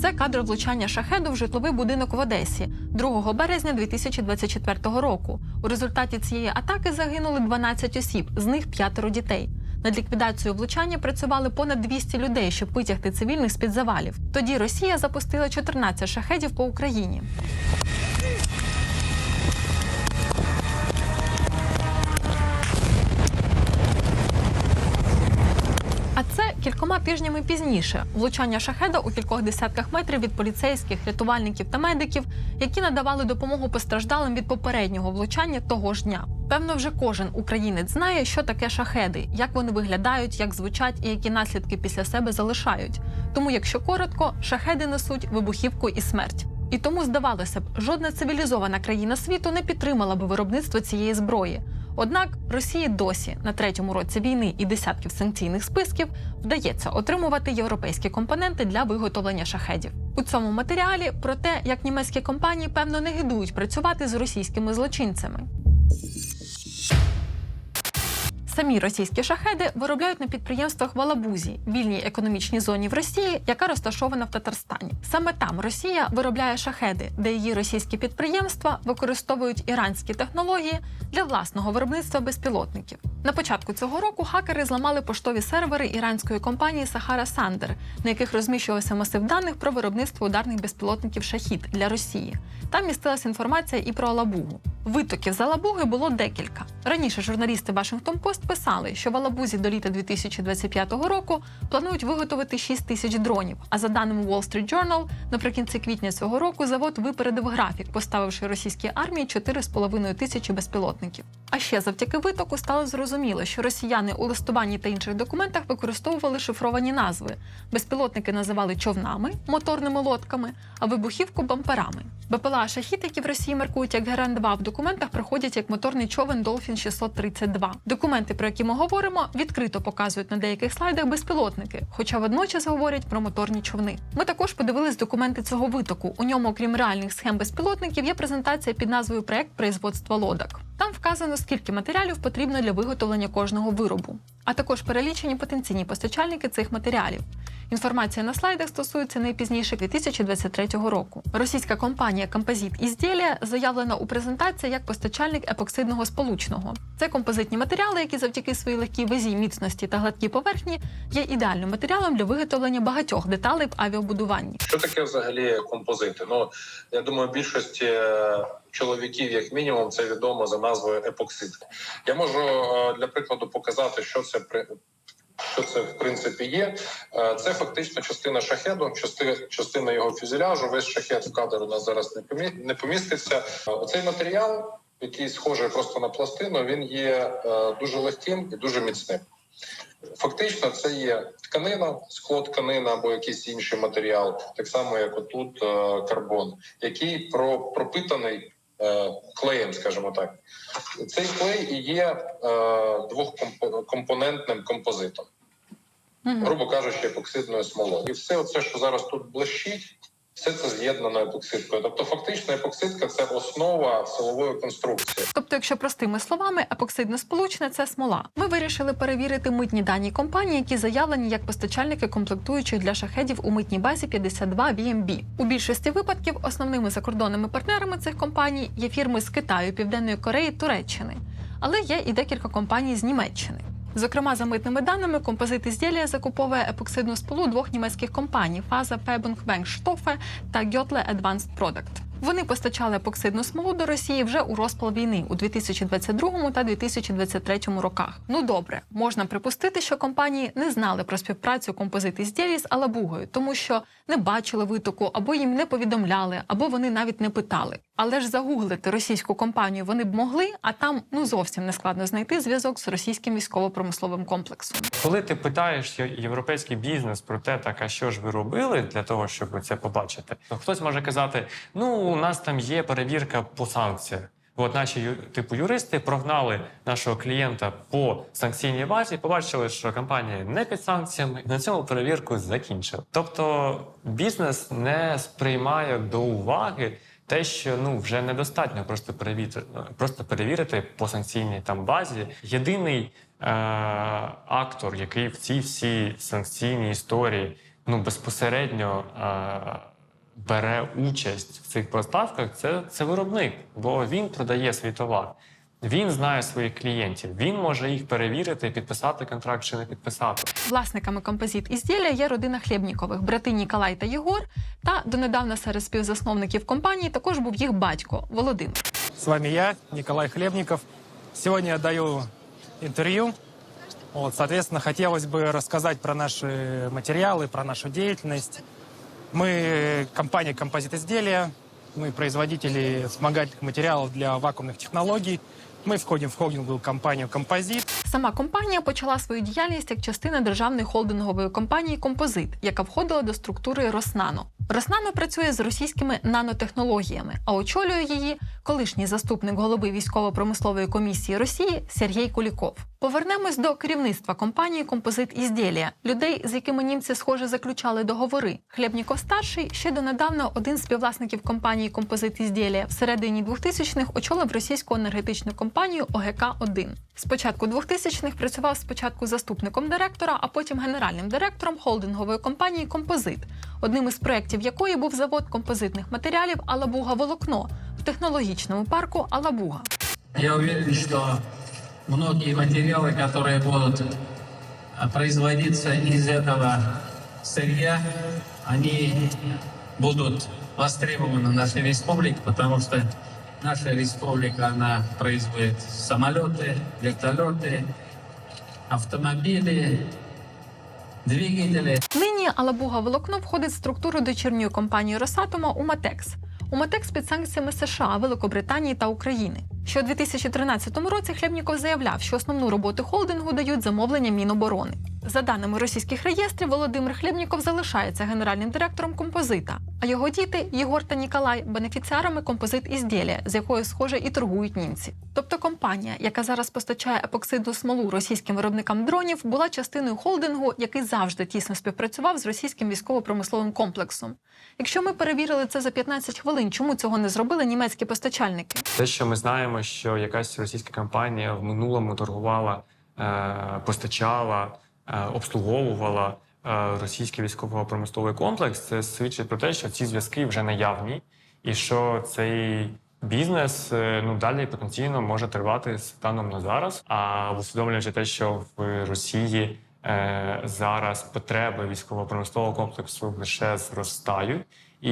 Це кадр влучання шахеду в житловий будинок в Одесі 2 березня 2024 року. У результаті цієї атаки загинули 12 осіб, з них п'ятеро дітей. Над ліквідацією влучання працювали понад 200 людей, щоб витягти цивільних з під завалів. Тоді Росія запустила 14 шахедів по Україні. Кількома тижнями пізніше влучання шахеда у кількох десятках метрів від поліцейських, рятувальників та медиків, які надавали допомогу постраждалим від попереднього влучання того ж дня. Певно, вже кожен українець знає, що таке шахеди, як вони виглядають, як звучать і які наслідки після себе залишають. Тому, якщо коротко, шахеди несуть вибухівку і смерть. І тому здавалося б, жодна цивілізована країна світу не підтримала би виробництво цієї зброї. Однак Росії досі на третьому році війни і десятків санкційних списків вдається отримувати європейські компоненти для виготовлення шахедів. У цьому матеріалі про те, як німецькі компанії певно не гидують працювати з російськими злочинцями. Самі російські шахеди виробляють на підприємствах в Алабузі, вільній економічній зоні в Росії, яка розташована в Татарстані. Саме там Росія виробляє шахеди, де її російські підприємства використовують іранські технології для власного виробництва безпілотників. На початку цього року хакери зламали поштові сервери іранської компанії Сахара Сандер, на яких розміщувався масив даних про виробництво ударних безпілотників Шахід для Росії. Там містилася інформація і про Алабугу. Витоків з Алабуги було декілька. Раніше журналісти Вашингтон Пост писали, що в Алабузі до літа 2025 року планують виготовити 6 тисяч дронів. А за даними Wall Street Journal, наприкінці квітня цього року завод випередив графік, поставивши російській армії 4,5 тисячі безпілотників. А ще завдяки витоку стало зрозуміло, що росіяни у листуванні та інших документах використовували шифровані назви. Безпілотники називали човнами, моторними лодками, а вибухівку бамперами. БПЛА «Шахід», які в Росії маркують як ГРН-2, в документах проходять як моторний човен Dolphin 632. Документи, про які ми говоримо, відкрито показують на деяких слайдах безпілотники, хоча водночас говорять про моторні човни. Ми також подивились документи цього витоку. У ньому, окрім реальних схем безпілотників, є презентація під назвою Проект производства лодок. Там вказано, скільки матеріалів потрібно для виготовлення кожного виробу, а також перелічені потенційні постачальники цих матеріалів. Інформація на слайдах стосується найпізніше 2023 року. Російська компанія Композит Ізділія заявлена у презентації як постачальник епоксидного сполучного. Це композитні матеріали, які завдяки своїй легкій вазі, міцності та гладкій поверхні є ідеальним матеріалом для виготовлення багатьох деталей в авіабудуванні. Що таке взагалі композити? Ну я думаю, більшості е, чоловіків, як мінімум, це відомо за назвою епоксид. Я можу е, для прикладу показати, що це при. Що це в принципі є? Е, Це фактично частина шахеду, частина, його фюзеляжу. Весь шахет в кадр у нас зараз не поміститься. Е, Цей матеріал, який схожий просто на пластину, він є е, дуже легким і дуже міцним. Фактично, це є тканина, скло тканина або якийсь інший матеріал, так само як отут карбон, який пропитаний клеєм, скажімо так. Цей клей і є е, двохкомпонентним композитом, грубо кажучи, епоксидною смолою. І все це, що зараз тут блищить, все це з'єднано епоксидкою. Тобто, фактично, епоксидка це основа силової конструкції. Тобто, якщо простими словами, епоксидне сполучне це смола. Ми вирішили перевірити митні дані компанії, які заявлені як постачальники комплектуючих для шахедів у митній базі 52 VMB. У більшості випадків основними закордонними партнерами цих компаній є фірми з Китаю, Південної Кореї, Туреччини, але є і декілька компаній з Німеччини. Зокрема, за митними даними, композит ізділля закуповує епоксидну сполу двох німецьких компаній Фаза Verbundwerkstoffe та Гьотле Advanced Product. Вони постачали епоксидну смолу до Росії вже у розпал війни у 2022 та 2023 роках. Ну добре, можна припустити, що компанії не знали про співпрацю композит ізділій з Алабугою, тому що не бачили витоку, або їм не повідомляли, або вони навіть не питали. Але ж загуглити російську компанію вони б могли, а там ну зовсім не складно знайти зв'язок з російським військово-промисловим комплексом. Коли ти питаєш європейський бізнес про те, так а що ж ви робили для того, щоб це побачити, то хтось може казати: ну у нас там є перевірка по санкціях. От наші типу юристи прогнали нашого клієнта по санкційній базі, побачили, що компанія не під санкціями, на цьому перевірку закінчили. Тобто бізнес не сприймає до уваги те, що ну вже недостатньо просто перевірити, просто перевірити по санкційній там базі. Єдиний е- актор, який в цій всій санкційній історії ну, безпосередньо е, бере участь в цих поставках, це, це виробник, бо він продає свій товар. Він знає своїх клієнтів, він може їх перевірити, підписати контракт чи не підписати. Власниками композит ізділля є родина Хлєбнікових, брати Ніколай та Єгор. Та донедавна серед співзасновників компанії також був їх батько Володимир. С вами я, Николай Хлебников. Сегодня я даю интервью. Вот, соответственно, хотелось бы рассказать про наши материалы, про нашу деятельность. Мы компания «Композит изделия», мы производители вспомогательных материалов для вакуумных технологий. Мы входим в холдинговую компанию «Композит». Сама компанія почала свою діяльність як частина державної холдингової компанії Композит, яка входила до структури Роснано. Роснано працює з російськими нанотехнологіями, а очолює її колишній заступник голови військово-промислової комісії Росії Сергій Куліков. Повернемось до керівництва компанії Композит Ізділія, людей, з якими німці схоже заключали договори. Хлєбніков старший ще донедавна один з співвласників компанії Композит Ізділія всередині 2000-х очолив російську енергетичну компанію ОГК 1 Спочатку 2000-х працював спочатку заступником директора, а потім генеральним директором холдингової компанії Композит, одним із проєктів якої був завод композитних матеріалів Алабуга Волокно в технологічному парку Алабуга. Я уверен, что многие материалы, которые будут а, производиться из этого сырья, они будут востребованы в нашей республике, потому что наша республика, она производит самолеты, вертолеты, автомобили, двигатели. Нині Алабуга Волокно входить в структуру дочірньої компанії Росатома Уматекс. Уматекс під санкціями США, Великобританії та України. Ще у 2013 році Хлєбніков заявляв, що основну роботу холдингу дають замовлення Міноборони. За даними російських реєстрів, Володимир Хлєбніков залишається генеральним директором композита, а його діти Єгор та Ніколай бенефіціарами композит ізділля, з якою, схоже, і торгують німці. Тобто компанія, яка зараз постачає епоксидну смолу російським виробникам дронів, була частиною холдингу, який завжди тісно співпрацював з російським військово-промисловим комплексом. Якщо ми перевірили це за 15 хвилин, чому цього не зробили німецькі постачальники? Те, що ми знаємо, що якась російська компанія в минулому торгувала, е, постачала, обслуговувала е, російський військово-промисловий комплекс, це свідчить про те, що ці зв'язки вже наявні, і що цей бізнес е, ну далі потенційно може тривати станом на зараз. А усвідомлюючи те, що в Росії е, зараз потреби військово-промислового комплексу лише зростають. І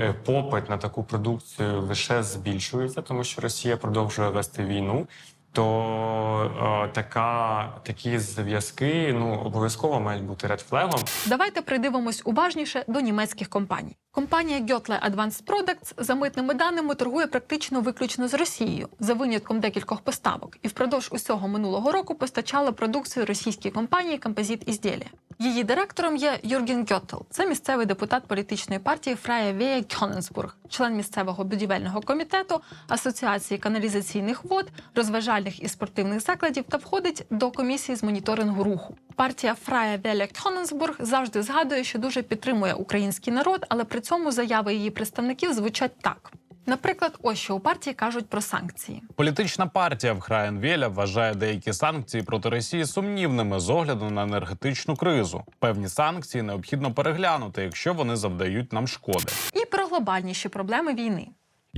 е, попит на таку продукцію лише збільшується, тому що Росія продовжує вести війну. То е, така такі зв'язки ну обов'язково мають бути редфлегом. Давайте придивимось уважніше до німецьких компаній. Компанія Götle Advanced Products за митними даними торгує практично виключно з Росією, за винятком декількох поставок, і впродовж усього минулого року постачала продукцію російській компанії Композит Ізділля. Її директором є Юрген Гьотел. Це місцевий депутат політичної партії Фрая Вея Кьоненсбург, член місцевого будівельного комітету, асоціації каналізаційних вод, розважальних і спортивних закладів та входить до комісії з моніторингу руху. Партія Фрая Веля Кьоненсбург завжди згадує, що дуже підтримує український народ, але при цьому заяви її представників звучать так. Наприклад, ось що у партії кажуть про санкції. Політична партія в Храєнвєля вважає деякі санкції проти Росії сумнівними з огляду на енергетичну кризу. Певні санкції необхідно переглянути, якщо вони завдають нам шкоди. І про глобальніші проблеми війни.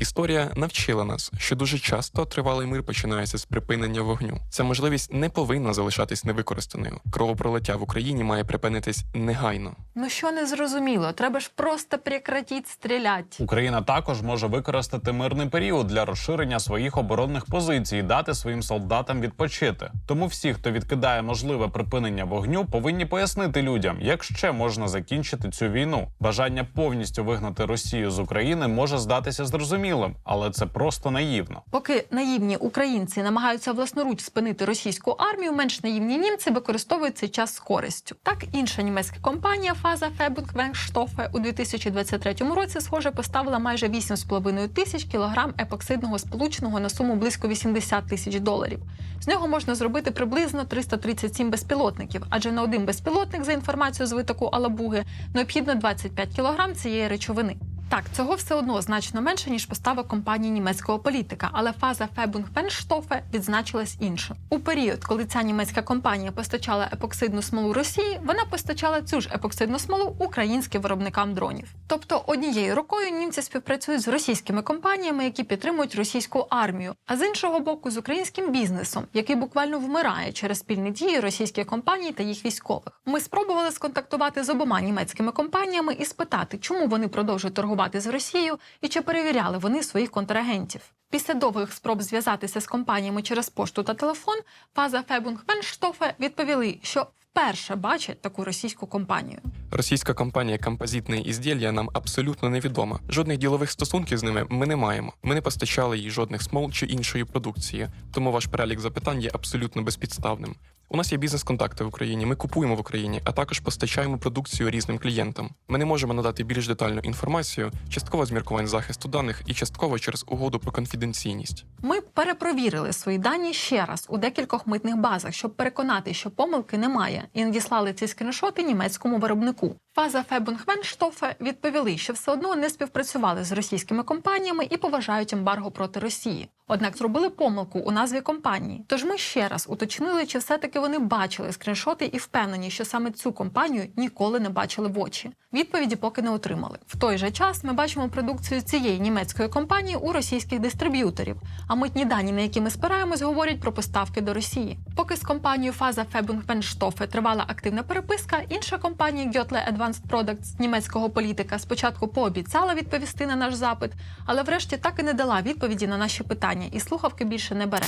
Історія навчила нас, що дуже часто тривалий мир починається з припинення вогню. Ця можливість не повинна залишатись невикористаною. Кровопролиття в Україні має припинитись негайно. Ну що не зрозуміло, треба ж просто прекратіть стріляти. Україна також може використати мирний період для розширення своїх оборонних позицій і дати своїм солдатам відпочити. Тому всі, хто відкидає можливе припинення вогню, повинні пояснити людям, як ще можна закінчити цю війну. Бажання повністю вигнати Росію з України може здатися зрозумілим, але це просто наївно. Поки наївні українці намагаються власноруч спинити російську армію, менш наївні німці використовують цей час з користю. Так інша німецька компанія Фаза Фебунгвенштофе у 2023 році, схоже, поставила майже 8,5 тисяч кілограм епоксидного сполученого на суму близько 80 тисяч доларів. З нього можна зробити приблизно 337 безпілотників, адже на один безпілотник, за інформацією з витоку Алабуги, необхідно 25 кілограм цієї речовини. Так, цього все одно значно менше ніж поставок компанії німецького політика, але фаза Фебунгфенштофе відзначилась іншим. У період, коли ця німецька компанія постачала епоксидну смолу Росії, вона постачала цю ж епоксидну смолу українським виробникам дронів. Тобто однією рукою німці співпрацюють з російськими компаніями, які підтримують російську армію, а з іншого боку, з українським бізнесом, який буквально вмирає через спільні дії російських компаній та їх військових. Ми спробували сконтактувати з обома німецькими компаніями і спитати, чому вони продовжують торгувати з Росією і чи перевіряли вони своїх контрагентів. Після довгих спроб зв'язатися з компаніями через пошту та телефон, фаза Фебунгфенштофе відповіли, що вперше бачать таку російську компанію. Російська компанія «Композитне ізділля» нам абсолютно невідома. Жодних ділових стосунків з ними ми не маємо. Ми не постачали їй жодних смол чи іншої продукції, тому ваш перелік запитань є абсолютно безпідставним. У нас є бізнес-контакти в Україні. Ми купуємо в Україні, а також постачаємо продукцію різним клієнтам. Ми не можемо надати більш детальну інформацію, частково з міркувань захисту даних і частково через угоду про конфіденційність. Ми перепровірили свої дані ще раз у декількох митних базах, щоб переконати, що помилки немає, і надіслали ці скріншоти німецькому виробнику. Фаза Фебунгвенштофе відповіли, що все одно не співпрацювали з російськими компаніями і поважають ембарго проти Росії. Однак зробили помилку у назві компанії. Тож ми ще раз уточнили, чи все-таки вони бачили скріншоти і впевнені, що саме цю компанію ніколи не бачили в очі. Відповіді поки не отримали. В той же час ми бачимо продукцію цієї німецької компанії у російських дистриб'юторів. А митні дані, на які ми спираємось, говорять про поставки до Росії. Поки з компанією Фаза Фебунгвенштофе тривала активна переписка, інша компанія Götle Advanced Products німецького політика спочатку пообіцяла відповісти на наш запит, але врешті так і не дала відповіді на наші питання, і слухавки більше не бере.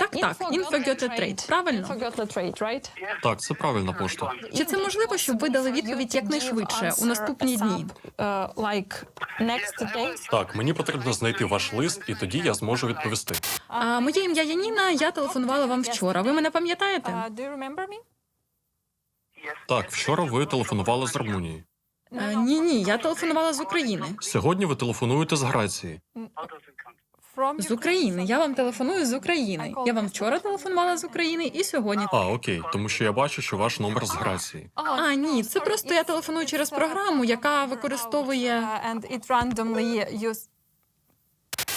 Так, так, Info Götle Trade, правильно? Так, це правильна пошта. Чи це можливо, щоб ви дали відповідь якнайшвидше у наступні дні? Так, мені потрібно знайти ваш лист, і тоді я зможу відповісти. А, моє ім'я Яніна. Я телефонувала вам вчора. Ви мене пам'ятаєте? Так, вчора ви телефонували з Румунії. Ні, ні, я телефонувала з України. Сьогодні ви телефонуєте з Грації. З України. Я вам телефоную з України. Я вам вчора телефонувала з України і сьогодні. А, окей, тому що я бачу, що ваш номер з Грації. А, ні, це просто я телефоную через програму, яка використовує.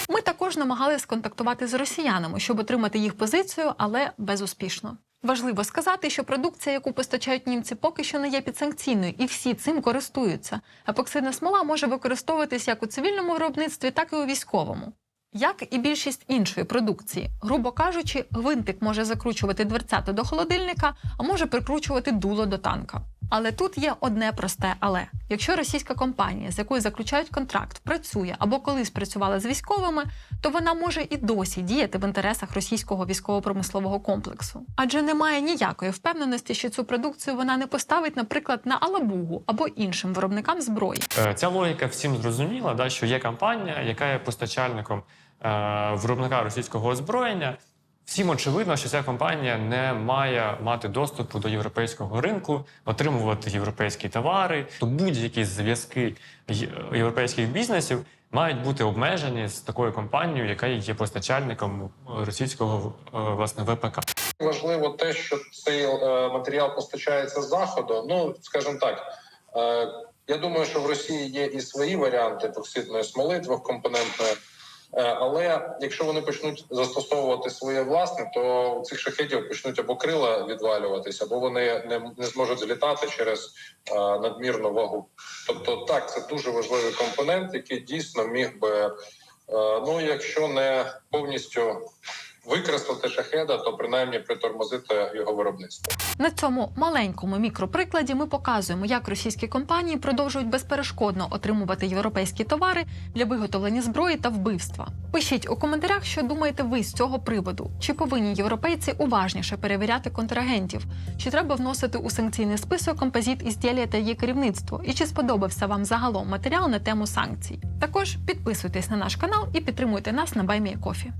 Ми також намагалися сконтактувати з росіянами, щоб отримати їх позицію, але безуспішно. Важливо сказати, що продукція, яку постачають німці, поки що не є підсанкційною, і всі цим користуються. Епоксидна смола може використовуватись як у цивільному виробництві, так і у військовому. Як і більшість іншої продукції, грубо кажучи, гвинтик може закручувати дверцята до холодильника, а може прикручувати дуло до танка. Але тут є одне просте але. Якщо російська компанія, з якою заключають контракт, працює або колись працювала з військовими, то вона може і досі діяти в інтересах російського військово-промислового комплексу. Адже немає ніякої впевненості, що цю продукцію вона не поставить, наприклад, на Алабугу або іншим виробникам зброї. Е, Ця логіка всім зрозуміла, да, що є компанія, яка є постачальником е, виробника російського озброєння. Всім очевидно, що ця компанія не має мати доступу до європейського ринку, отримувати європейські товари. То будь-які зв'язки європейських бізнесів мають бути обмежені з такою компанією, яка є постачальником російського е, власне ВПК. Важливо те, що цей е, матеріал постачається з заходу. Ну скажімо так, е, я думаю, що в Росії є і свої варіанти епоксидної смоли двохкомпонентної. Е, Але якщо вони почнуть застосовувати своє власне, то у цих шахетів почнуть або крила відвалюватися, або вони не, не зможуть злітати через е, надмірну вагу. Тобто, так, це дуже важливий компонент, який дійсно міг би, е, ну якщо не повністю викреслити шахеда, то принаймні притормозити його виробництво. На цьому маленькому мікроприкладі ми показуємо, як російські компанії продовжують безперешкодно отримувати європейські товари для виготовлення зброї та вбивства. Пишіть у коментарях, що думаєте ви з цього приводу. Чи повинні європейці уважніше перевіряти контрагентів? Чи треба вносити у санкційний список композит ізділля та її керівництво? І чи сподобався вам загалом матеріал на тему санкцій? Також підписуйтесь на наш канал і підтримуйте нас на Кофі.